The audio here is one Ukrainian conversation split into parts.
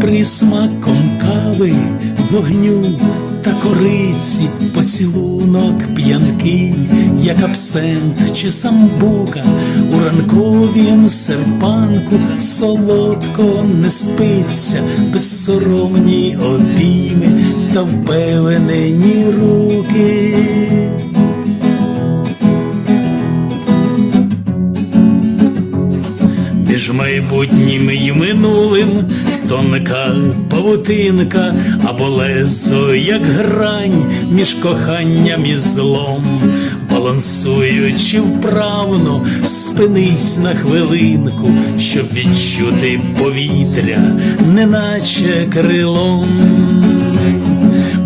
присмаком кави, вогню та кориці, поцілунок п'янкий, як абсент чи самбука, у ранковім серпанку солодко не спиться, безсоромні обійми та впевнені руки. Між майбутнім і минулим тонка павутинка, або лезо, як грань між коханням і злом, балансуючи вправно, спинись на хвилинку, щоб відчути повітря, неначе крилом.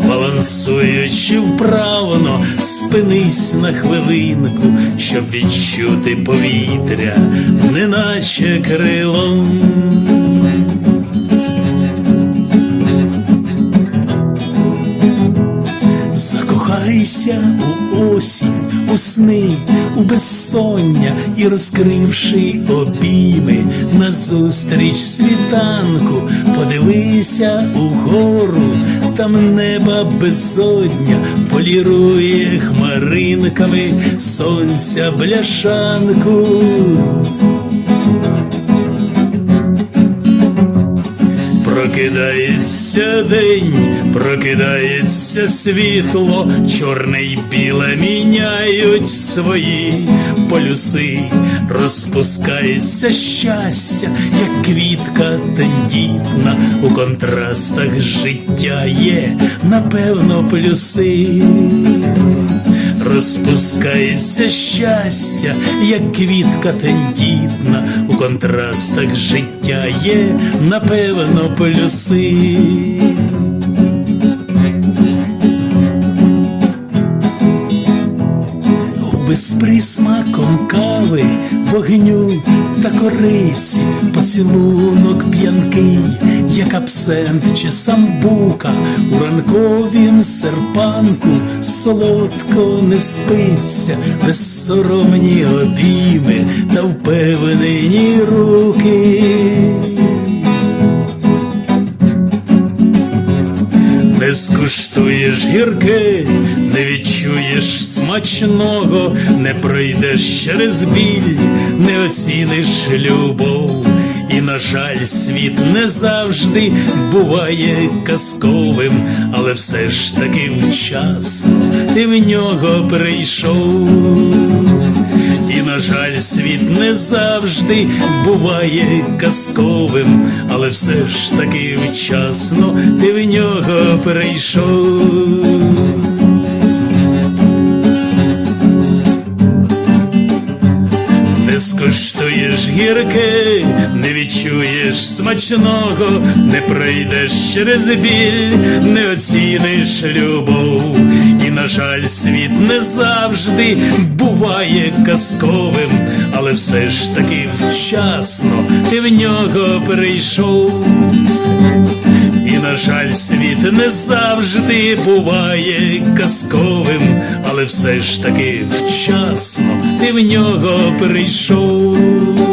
Балансуючи вправно, спинись на хвилинку, щоб відчути повітря, неначе крилом. Закохайся у осінь, у сни, у безсоння і розкривши обійми назустріч світанку, подивися угору, там неба безодня полірує хмаринками сонця бляшанку. Прокидається день, прокидається світло, чорне й біле міняють свої полюси, розпускається щастя, як квітка тендітна, у контрастах життя є, напевно, плюси. Розпускається щастя, як квітка тендітна, у контрастах життя є, напевно. Губи з присмаком кави, вогню та кориці, поцілунок п'янкий, як абсент чи самбука, у ранковім серпанку солодко не спиться, безсоромні обійми та впевнені руки. Не скуштуєш гірке, не відчуєш смачного, не пройдеш через біль, не оціниш любов. На жаль, світ не завжди буває казковим, але все ж таки вчасно ти в нього прийшов. І, на жаль, світ не завжди буває казковим, але все ж таки вчасно ти в нього перейшов. Скуштуєш гірке, не відчуєш смачного, не пройдеш через біль, не оціниш любов. І, на жаль, світ не завжди буває казковим, але все ж таки вчасно ти в нього перейшов. На жаль, світ не завжди буває казковим, але все ж таки вчасно ти в нього прийшов.